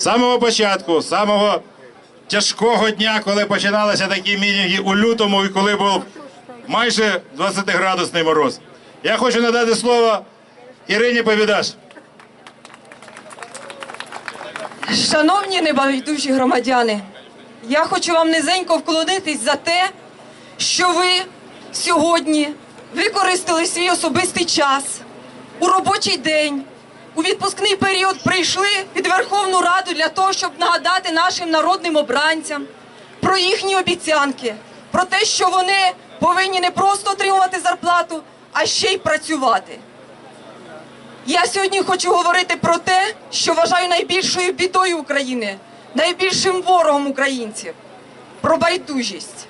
З самого початку, самого тяжкого дня, коли починалися такі мітинги у лютому і коли був майже 20-градусний мороз. Я хочу надати слово Ірині Повідаш. Шановні небайдужі громадяни, я хочу вам низенько вклонитись за те, що ви сьогодні використали свій особистий час у робочий день, у відпускний період прийшли під Верховну Раду для того, щоб нагадати нашим народним обранцям про їхні обіцянки, про те, що вони повинні не просто отримувати зарплату, а ще й працювати. Я сьогодні хочу говорити про те, що вважаю найбільшою бідою України, найбільшим ворогом українців про байдужість.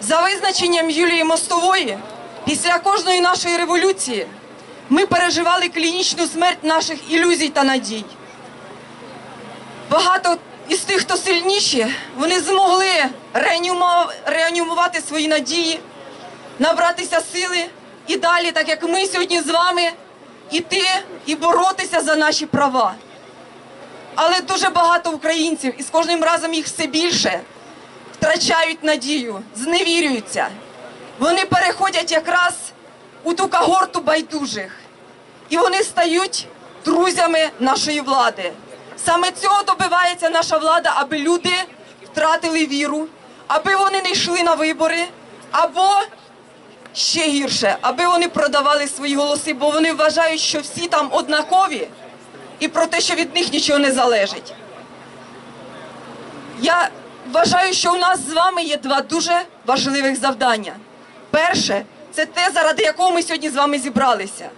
За визначенням Юлії Мостової, після кожної нашої революції ми переживали клінічну смерть наших ілюзій та надій. Багато із тих, хто сильніші, вони змогли реанімувати свої надії, набратися сили і далі, так як ми сьогодні з вами, іти і боротися за наші права. Але дуже багато українців, і з кожним разом їх все більше, втрачають надію, зневірюються. Вони переходять якраз у ту когорту байдужих. І вони стають друзями нашої влади. Саме цього добивається наша влада, аби люди втратили віру, аби вони не йшли на вибори, або ще гірше, аби вони продавали свої голоси, бо вони вважають, що всі там однакові, і про те, що від них нічого не залежить. Я вважаю, що у нас з вами є два дуже важливих завдання. Перше, це те, заради якого ми сьогодні з вами зібралися.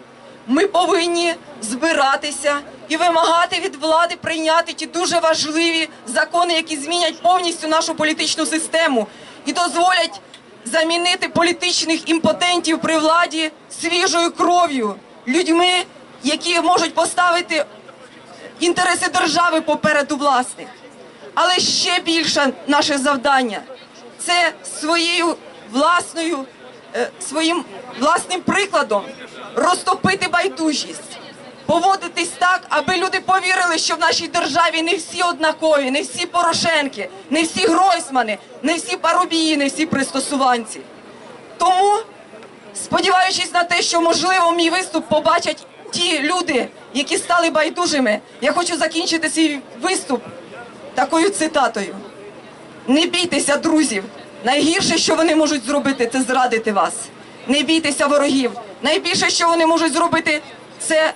Ми повинні збиратися і вимагати від влади прийняти ті дуже важливі закони, які змінять повністю нашу політичну систему і дозволять замінити політичних імпотентів при владі свіжою кров'ю, людьми, які можуть поставити інтереси держави попереду власних. Але ще більше наше завдання це своєю власною, своїм власним прикладом розтопити байдужість, поводитись так, аби люди повірили, що в нашій державі не всі однакові, не всі Порошенки, не всі Гройсмани, не всі Парубії, не всі пристосуванці. Тому, сподіваючись на те, що можливо мій виступ побачать ті люди, які стали байдужими, я хочу закінчити свій виступ такою цитатою: Не бійтеся, друзів. Найгірше, що вони можуть зробити, це зрадити вас. Не бійтеся ворогів. Найбільше, що вони можуть зробити, це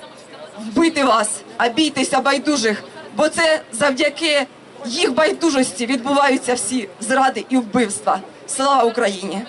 вбити вас, а бійтеся байдужих, бо це завдяки їх байдужості відбуваються всі зради і вбивства. Слава Україні!